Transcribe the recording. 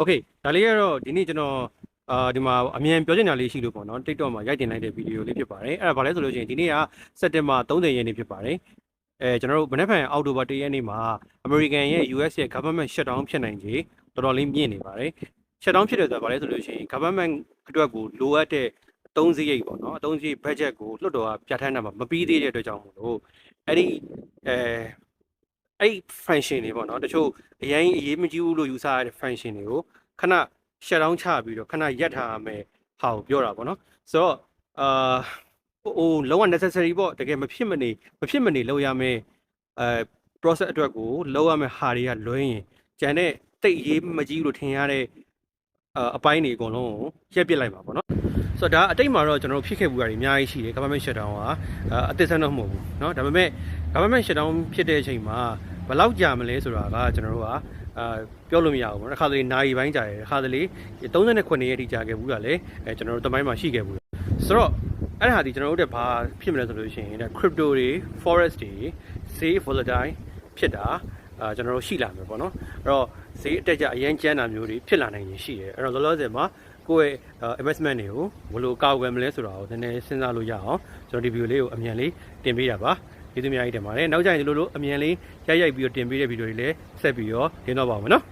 โอเคဒါလေးကတော့ဒီနေ့ကျွန်တော်အာဒီမှာအမြန်ပြောချင်တာလေးရှိလို့ပေါ့နော် TikTok မှာရိုက်တင်လိုက်တဲ့ဗီဒီယိုလေးဖြစ်ပါတယ်အဲ့ဒါဘာလဲဆိုလို့ရှိရင်ဒီနေ့ကစက်တင်ဘာ30ရက်နေ့ဖြစ်ပါတယ်အဲကျွန်တော်တို့မနေ့ဖန်အောက်တိုဘာ1ရက်နေ့မှာ American ရဲ့ US ရဲ့ government shutdown ဖြစ်နိုင်ခြေတော်တော်လေးမြင့်နေပါတယ် shutdown ဖြစ်တယ်ဆိုတာဘာလဲဆိုလို့ရှိရင် government အတွက်ကိုလိုအပ်တဲ့အသုံးစရိတ်ပေါ့နော်အသုံးစရိတ် budget ကိုလွှတ်တော်ကပြဋ္ဌာန်းတာမှာမပြီးသေးတဲ့အတွက်ကြောင့်မို့လို့အဲ့ဒီအဲ အဲ့ function တွေပေါ့နော်တချို့အရင်အရေးမကြီးဘူးလို့ယူဆရတဲ့ function တွေကိုခဏ shut down ချပြီးတော့ခဏရက်ထားရမယ်ဟာကိုပြောတာပေါ့နော်ဆိုတော့အာဟိုလုံးဝ necessary ပေါ့တကယ်မဖြစ်မနေမဖြစ်မနေလုပ်ရမယ်အဲ process အတွက်ကိုလုပ်ရမယ်ဟာတွေကလွှဲရင်ကျန်တဲ့တိတ်အရေးမကြီးဘူးလို့ထင်ရတဲ့အာအပိုင်းတွေအကုန်လုံးကိုရက်ပစ်လိုက်ပါပေါ့နော်ဆိုတော့ဒါအတိတ်မှာတော့ကျွန်တော်တို့ဖြစ်ခဲ့ဘူးတာတွေအများကြီးရှိတယ် government shutdown ကအာအသစ်ဆန်းတော့မဟုတ်ဘူးเนาะဒါပေမဲ့ government shutdown ဖြစ်တဲ့အချိန်မှာ ဘယ်လောက်ကြာမလဲဆိုတာကကျွန်တော်တို့ကအာပြောလို့မရဘူးပေါ့နော်တစ်ခါတလေနိုင်ပိုင်းကြာတယ်တစ်ခါတလေ39ရက်ထိကြာခဲ့ဘူးတာလေအဲကျွန်တော်တို့တမိုင်းမှာရှိခဲ့ဘူးတယ်ဆိုတော့အဲ့ဒါဟာဒီကျွန်တော်တို့တက်ဘာဖြစ်မလဲဆိုလို့ရှိရင်ဒါ crypto တွေ forex တွေ safe volatile ဖြစ်တာအာကျွန်တော်တို့ရှိလာမယ်ပေါ့နော်အဲ့တော့ဈေးအတက်ကြအရင်ကျန်းတာမျိုးတွေဖြစ်လာနိုင်ရင်ရှိတယ်အဲ့တော့လောလောဆယ်မှာကိုယ့်ရဲ့ investment တွေကိုဘယ်လိုကောက်ွယ်မလဲဆိုတာကိုနည်းနည်းစဉ်းစားလို့ရအောင်ကျွန်တော်ဒီ video လေးကိုအမြန်လေးတင်ပေးတာပါ ကျေးဇူးအများကြီးတင်ပါတယ်နောက်ကြရင်ဒီလိုလိုအမြန်လေးရိုက်ရိုက်ပြီးတော့တင်ပေးတဲ့ဗီဒီယိုတွေလည်းဆက်ပြီးတော့တင်တော့ပါဦးမယ်နော်